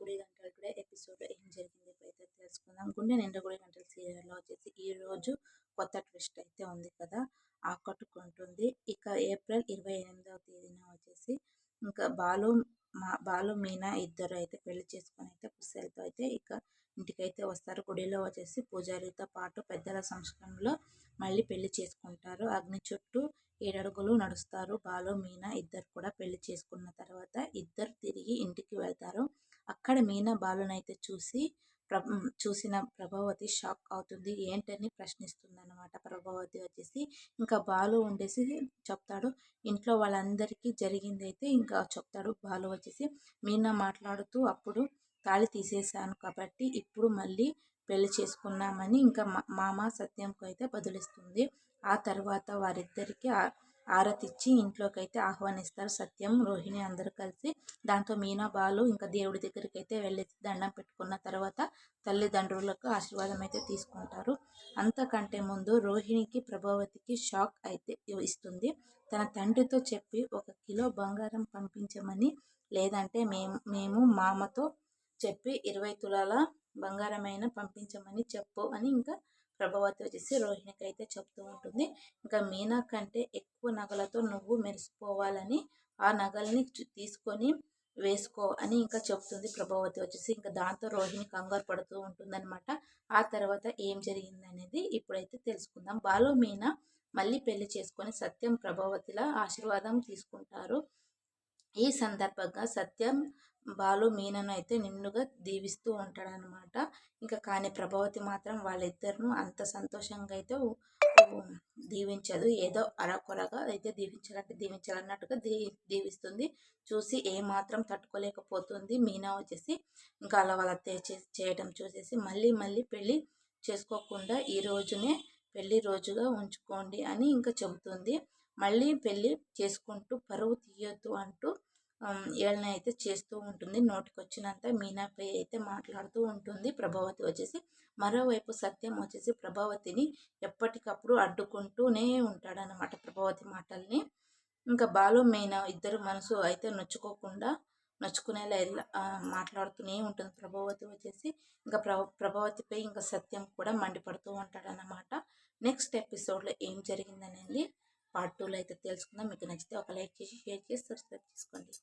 గుడి గంటలు కూడా ఎపిసోడ్ ఏం జరిగింది అయితే తెలుసుకుందాం. గుండె నిండా గుడి గంటల సీరియల్లో వచ్చేసి ఈ రోజు కొత్త ట్విస్ట్ అయితే ఉంది కదా ఆకట్టుకుంటుంది. ఇక ఏప్రిల్ ఇరవై ఎనిమిదవ తేదీన వచ్చేసి ఇంకా బాలు మా బాలు మీనా ఇద్దరు అయితే పెళ్ళి చేసుకొని అయితే పుస్తలతో అయితే ఇక ఇంటికైతే వస్తారు. గుడిలో వచ్చేసి పూజారితో పాటు పెద్దల సంస్కరణలో మళ్ళీ పెళ్ళి చేసుకుంటారు. అగ్ని చుట్టూ ఏడడుగులు నడుస్తారు. బాలు మీనా ఇద్దరు కూడా పెళ్ళి చేసుకున్న తర్వాత ఇద్దరు తిరిగి ఇంటికి వెళ్తారు. అక్కడ మీనా బాలునైతే చూసి ప్ర చూసిన ప్రభావతి షాక్ అవుతుంది. ఏంటని ప్రశ్నిస్తుంది అనమాట ప్రభావతి వచ్చేసి ఇంకా బాలు ఉండేసి చెప్తాడు. ఇంట్లో వాళ్ళందరికీ జరిగింది అయితే ఇంకా చెప్తాడు. బాలు వచ్చేసి మీనా మాట్లాడుతూ అప్పుడు తాళి తీసేశాను కాబట్టి ఇప్పుడు మళ్ళీ పెళ్ళి చేసుకున్నామని ఇంకా మామ సత్యంకు అయితే బదులిస్తుంది. ఆ తర్వాత వారిద్దరికి ఆరతిచ్చి ఇంట్లోకి అయితే ఆహ్వానిస్తారు. సత్యం రోహిణి అందరూ కలిసి దాంతో మీనా బాలు ఇంకా దేవుడి దగ్గరికి అయితే వెళ్ళి దండం పెట్టుకున్న తర్వాత తల్లిదండ్రులకు ఆశీర్వాదం అయితే తీసుకుంటారు. అంతకంటే ముందు రోహిణికి ప్రభావతికి షాక్ అయితే ఇస్తుంది. తన తండ్రితో చెప్పి ఒక కిలో బంగారం పంపించమని లేదంటే మేము మేము మామతో చెప్పి ఇరవై తులాల బంగారమైన పంపించమని చెప్పు అని ఇంకా ప్రభావతి వచ్చేసి రోహిణికి అయితే చెప్తూ ఉంటుంది. ఇంకా మీనా కంటే ఎక్కువ నగలతో నువ్వు మెరిసిపోవాలని ఆ నగల్ని తీసుకొని వేసుకో అని ఇంకా చెప్తుంది ప్రభావతి వచ్చేసి. ఇంకా దాంతో రోహిణి కంగారు పడుతూ ఉంటుందన్నమాట. ఆ తర్వాత ఏం జరిగింది అనేది ఇప్పుడైతే తెలుసుకుందాం. బాలు మీనా మళ్ళీ పెళ్ళి చేసుకొని సత్యం ప్రభావతిల ఆశీర్వాదం తీసుకుంటారు. ఈ సందర్భంగా సత్యం బాలు మీనను అయితే నిండుగా దీవిస్తూ ఉంటాడనమాట ఇంకా కానీ ప్రభావతి మాత్రం వాళ్ళిద్దరిను అంత సంతోషంగా అయితే దీవించదు. ఏదో అరకొరగా అయితే దీవించాలంటే దీవించాలన్నట్టుగా దీ దీవిస్తుంది. చూసి ఏమాత్రం తట్టుకోలేకపోతుంది. మీనా వచ్చేసి ఇంకా అలా వాళ్ళ చేయడం చూసేసి మళ్ళీ మళ్ళీ పెళ్ళి చేసుకోకుండా ఈ రోజునే పెళ్ళి రోజుగా ఉంచుకోండి అని ఇంకా చెబుతుంది. మళ్ళీ పెళ్ళి చేసుకుంటూ పరువు తీయొద్దు అంటూ ఏళ్ళన అయితే చేస్తూ ఉంటుంది. నోటికి వచ్చినంత మీనాపై అయితే మాట్లాడుతూ ఉంటుంది. ప్రభావతి వచ్చేసి మరోవైపు సత్యం వచ్చేసి ప్రభావతిని ఎప్పటికప్పుడు అడ్డుకుంటూనే ఉంటాడనమాట ప్రభావతి మాటల్ని. ఇంకా బాలు మీనా ఇద్దరు మనసు అయితే నొచ్చుకోకుండా నొచ్చుకునేలా మాట్లాడుతూనే ఉంటుంది ప్రభావతి వచ్చేసి. ఇంకా ప్రభ ప్రభావతిపై ఇంకా సత్యం కూడా మండిపడుతూ ఉంటాడనమాట నెక్స్ట్ ఎపిసోడ్లో ఏం జరిగిందనేది పార్ట్ టూలో అయితే తెలుసుకుందాం. మీకు నచ్చితే ఒక లైక్ చేసి షేర్ చేసి సబ్స్క్రైబ్ చేసుకోండి.